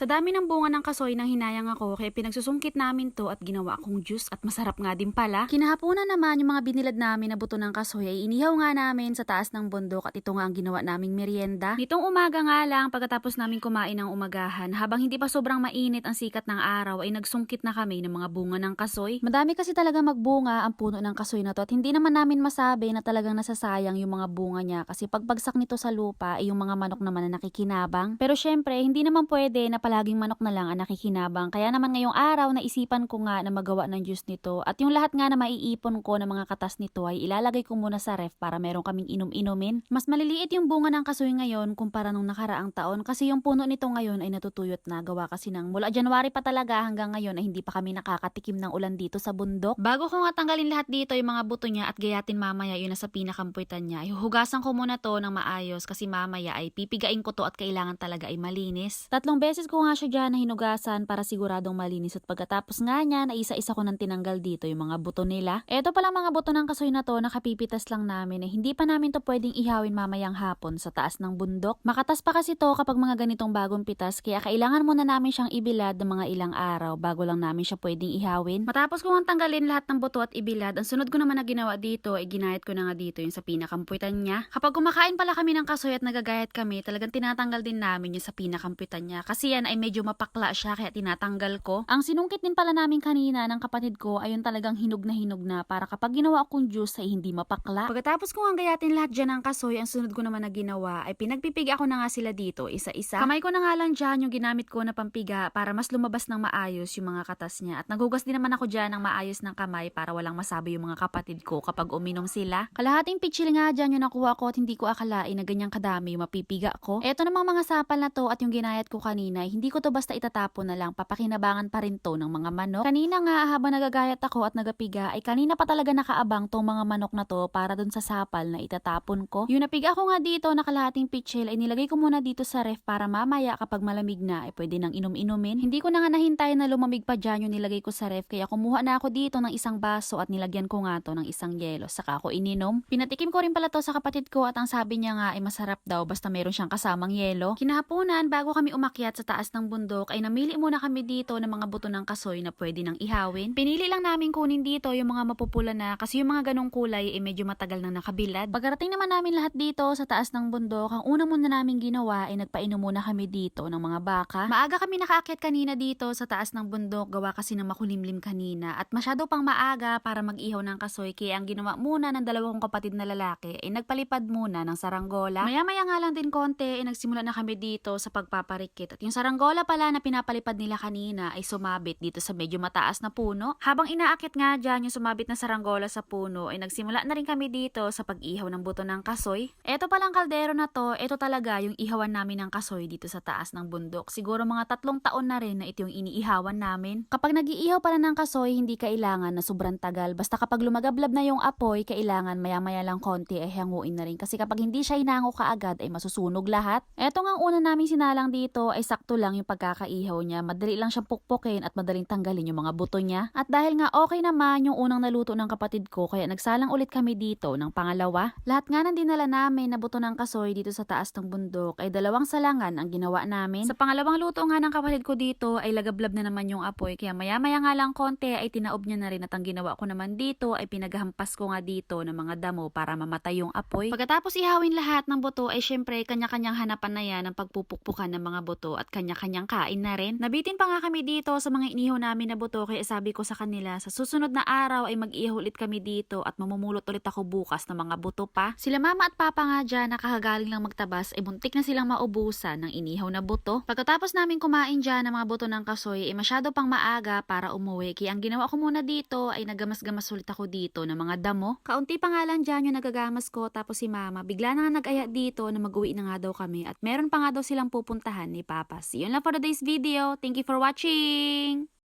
Sa dami ng bunga ng kasoy nang hinayang ako, kaya pinagsusungkit namin to at ginawa akong juice at masarap nga din pala. Kinahaponan naman yung mga binilad namin na buto ng kasoy ay inihaw nga namin sa taas ng bundok at ito nga ang ginawa naming merienda. Nitong umaga nga lang, pagkatapos namin kumain ng umagahan, habang hindi pa sobrang mainit ang sikat ng araw, ay nagsungkit na kami ng mga bunga ng kasoy. Madami kasi talaga magbunga ang puno ng kasoy na to at hindi naman namin masabi na talagang nasasayang yung mga bunga niya kasi pagbagsak nito sa lupa ay yung mga manok naman na nakikinabang. Pero syempre, hindi naman pwede na palaging manok na lang ang nakikinabang. Kaya naman ngayong araw, naisipan ko nga na magawa ng juice nito at yung lahat nga na maiipon ko ng mga katas nito ay ilalagay ko muna sa ref para meron kaming inom-inumin. Mas maliliit yung bunga ng kasoy ngayon kumpara nung nakaraang taon kasi yung puno nito ngayon ay natutuyot na gawa kasi ng mula January pa talaga hanggang ngayon ay hindi pa kami nakakatikim ng ulan dito sa bundok. Bago ko nga tanggalin lahat dito yung mga buto niya at gayatin mamaya yun na sa pinakampuitan niya, ihuhugasan ko muna to ng maayos kasi mamaya ay pipigain ko to at kailangan talaga ay malinis. Tatlong beses ko nga siya dyan na hinugasan para siguradong malinis at pagkatapos nga niya na isa-isa ko nang tinanggal dito yung mga buto nila. Eto pala mga buto ng kasoy na to nakapipitas lang namin eh hindi pa namin to pwedeng ihawin mamayang hapon sa taas ng bundok. Makatas pa kasi to kapag mga ganitong bagong pitas kaya kailangan muna namin siyang ibilad ng mga ilang araw bago lang namin siya pwedeng ihawin. Matapos ko nga tanggalin lahat ng buto at ibilad, ang sunod ko naman na ginawa dito ay ginayat ko na nga dito yung sa pinakampuitan niya. Kapag kumakain pala kami ng kasoy at nagagayat kami, talagang tinatanggal din namin yung sa pinakampuitan niya kasi yan ay medyo mapakla siya kaya tinatanggal ko. Ang sinungkit din pala namin kanina ng kapatid ko ayun talagang hinog na hinog na para kapag ginawa akong juice ay hindi mapakla. Pagkatapos ko nga gayatin lahat dyan ng kasoy, ang sunod ko naman na ginawa ay pinagpipig ako na nga sila dito isa-isa. Kamay ko na nga lang dyan yung ginamit ko na pampiga para mas lumabas ng maayos yung mga katas niya. At naghugas din naman ako dyan ng maayos ng kamay para walang masabi yung mga kapatid ko kapag uminom sila. Kalahating pitchil nga dyan yung nakuha ko at hindi ko akalain na ganyang kadami yung mapipiga ko. Eto namang mga sapal na to at yung ginayat ko kanina, hindi ko to basta itatapon na lang, papakinabangan pa rin to ng mga manok. Kanina nga habang nagagayat ako at nagapiga ay kanina pa talaga nakaabang tong mga manok na to para dun sa sapal na itatapon ko. Yung napiga ko nga dito na kalahating pitchil ay nilagay ko muna dito sa ref para mamaya kapag malamig na ay pwede nang inom-inumin. Hindi ko na nga nahintay na lumamig pa dyan yung nilagay ko sa ref kaya kumuha na ako dito ng isang baso at nilagyan ko nga to ng isang yelo saka ako ininom. Pinatikim ko rin pala to sa kapatid ko at ang sabi niya nga ay masarap daw basta meron siyang kasamang yelo. Kinahaponan bago kami umakyat sa taas ng bundok ay namili muna kami dito ng mga buto ng kasoy na pwede nang ihawin. Pinili lang namin kunin dito yung mga mapupula na kasi yung mga ganong kulay ay medyo matagal nang nakabilad. Pagkarating naman namin lahat dito sa taas ng bundok, ang una muna namin ginawa ay nagpainom muna kami dito ng mga baka. Maaga kami nakaakyat kanina dito sa taas ng bundok gawa kasi ng makulimlim kanina at masyado pang maaga para mag-ihaw ng kasoy kaya ang ginawa muna ng dalawang kapatid na lalaki ay nagpalipad muna ng saranggola. Maya-maya nga lang din konti ay nagsimula na kami dito sa pagpaparikit at yung saranggola pala na pinapalipad nila kanina ay sumabit dito sa medyo mataas na puno. Habang inaakit nga dyan yung sumabit na saranggola sa puno ay nagsimula na rin kami dito sa pag-ihaw ng buto ng kasoy. Eto palang kaldero na to, eto talaga yung ihawan namin ng kasoy dito sa taas ng bundok. Siguro mga tatlong taon na rin na ito yung iniihawan namin. Kapag nag-iihaw pala ng kasoy, hindi kailangan na sobrang tagal. Basta kapag lumagablab na yung apoy, kailangan maya-maya lang konti ay hanguin na rin. Kasi kapag hindi siya hinango kaagad ay masusunog lahat. Eto nga una namin sinalang dito ay sakto lang yung pagkakaihaw niya. Madali lang siyang pukpukin at madaling tanggalin yung mga buto niya. At dahil nga okay naman yung unang naluto ng kapatid ko, kaya nagsalang ulit kami dito ng pangalawa. Lahat nga ng dinala namin na buto ng kasoy dito sa taas ng bundok ay dalawang salangan ang ginawa namin. Sa pangalawang luto nga ng kapatid ko dito ay lagablab na naman yung apoy kaya maya-maya nga lang konti ay tinaob niya na rin at ang ginawa ko naman dito ay pinaghampas ko nga dito ng mga damo para mamatay yung apoy. Pagkatapos ihawin lahat ng buto ay syempre kanya-kanyang hanapan na yan ng pagpupukpukan ng mga buto at kanya-kanyang kain na rin. Nabitin pa nga kami dito sa mga inihaw namin na buto kaya sabi ko sa kanila sa susunod na araw ay mag-ihaw ulit kami dito at mamumulot ulit ako bukas ng mga buto pa. Sila mama at papa nga dyan nakakagaling lang magtabas ay buntik na silang maubusan ng inihaw na buto. Pagkatapos namin kumain dyan ng mga buto ng kasoy ay masyado pang maaga para umuwi kaya ang ginawa ko muna dito ay nagamas-gamas ulit ako dito ng mga damo. Kaunti pa nga lang dyan yung nagagamas ko tapos si mama bigla na nga nag-aya dito na mag-uwi na nga daw kami at meron pa nga daw silang pupuntahan ni papa. See you lang for today's video. Thank you for watching!